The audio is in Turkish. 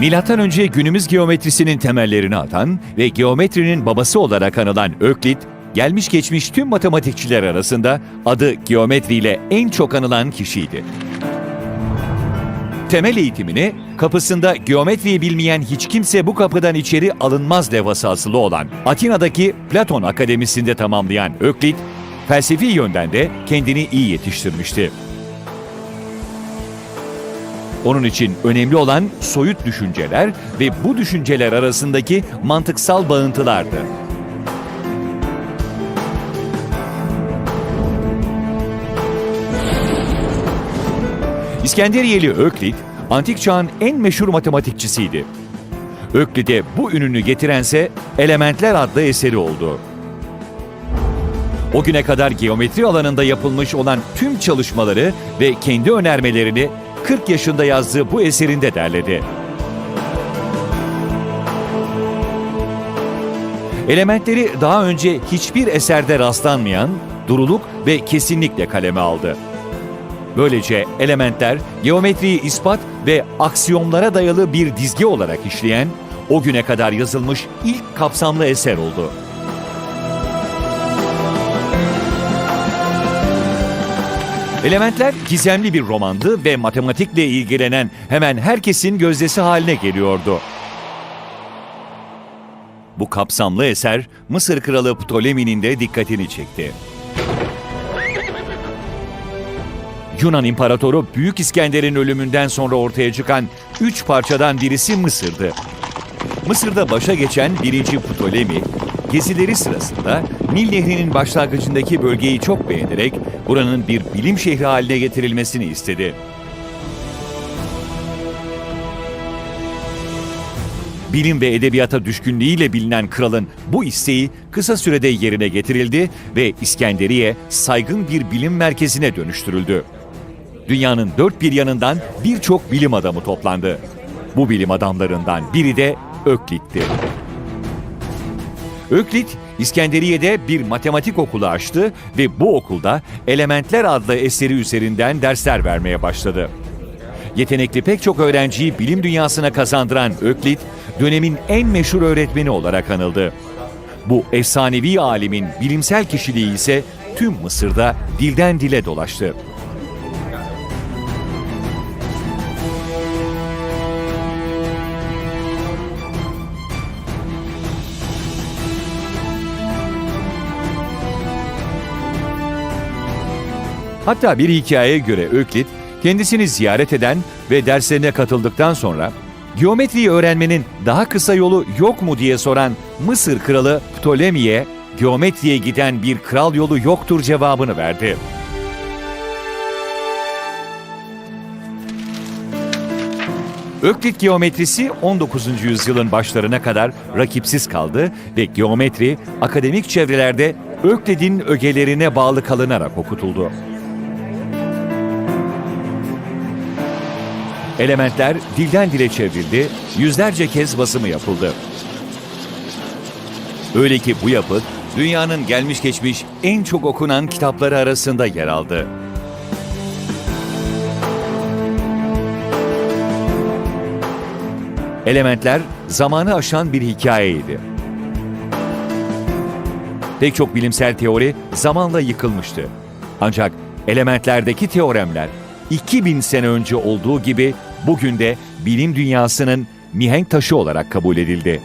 Milattan önce günümüz geometrisinin temellerini atan ve geometrinin babası olarak anılan Öklit, gelmiş geçmiş tüm matematikçiler arasında adı geometriyle en çok anılan kişiydi. Temel eğitimini kapısında geometriyi bilmeyen hiç kimse bu kapıdan içeri alınmaz levhası asılı olan Atina'daki Platon Akademisi'nde tamamlayan Öklit, felsefi yönden de kendini iyi yetiştirmişti. Onun için önemli olan soyut düşünceler ve bu düşünceler arasındaki mantıksal bağıntılardı. İskenderiyeli Öklit, antik çağın en meşhur matematikçisiydi. Öklit'e bu ününü getirense Elementler adlı eseri oldu. O güne kadar geometri alanında yapılmış olan tüm çalışmaları ve kendi önermelerini 40 yaşında yazdığı bu eserinde derledi. Elementleri daha önce hiçbir eserde rastlanmayan duruluk ve kesinlikle kaleme aldı. Böylece elementler geometriyi ispat ve aksiyomlara dayalı bir dizge olarak işleyen o güne kadar yazılmış ilk kapsamlı eser oldu. Elementler gizemli bir romandı ve matematikle ilgilenen hemen herkesin gözdesi haline geliyordu. Bu kapsamlı eser Mısır kralı Ptolemi'nin de dikkatini çekti. Yunan İmparatoru Büyük İskender'in ölümünden sonra ortaya çıkan üç parçadan birisi Mısır'dı. Mısır'da başa geçen 1. Ptolemy, gezileri sırasında Nil Nehri'nin başlangıcındaki bölgeyi çok beğenerek buranın bir bilim şehri haline getirilmesini istedi. Bilim ve edebiyata düşkünlüğüyle bilinen kralın bu isteği kısa sürede yerine getirildi ve İskenderiye saygın bir bilim merkezine dönüştürüldü. Dünyanın dört bir yanından birçok bilim adamı toplandı. Bu bilim adamlarından biri de Öklit'ti. Öklit, İskenderiye'de bir matematik okulu açtı ve bu okulda Elementler adlı eseri üzerinden dersler vermeye başladı. Yetenekli pek çok öğrenciyi bilim dünyasına kazandıran Öklit, dönemin en meşhur öğretmeni olarak anıldı. Bu efsanevi alimin bilimsel kişiliği ise tüm Mısır'da dilden dile dolaştı. Hatta bir hikayeye göre Öklit, kendisini ziyaret eden ve derslerine katıldıktan sonra geometriyi öğrenmenin daha kısa yolu yok mu diye soran Mısır kralı Ptolemi'ye geometriye giden bir kral yolu yoktur cevabını verdi. Öklit geometrisi 19. yüzyılın başlarına kadar rakipsiz kaldı ve geometri akademik çevrelerde Öklid'in ögelerine bağlı kalınarak okutuldu. Elementler dilden dile çevrildi, yüzlerce kez basımı yapıldı. Öyle ki bu yapıt dünyanın gelmiş geçmiş en çok okunan kitapları arasında yer aldı. Elementler zamanı aşan bir hikayeydi. Pek çok bilimsel teori zamanla yıkılmıştı. Ancak elementlerdeki teoremler 2000 sene önce olduğu gibi bugün de bilim dünyasının mihenk taşı olarak kabul edildi.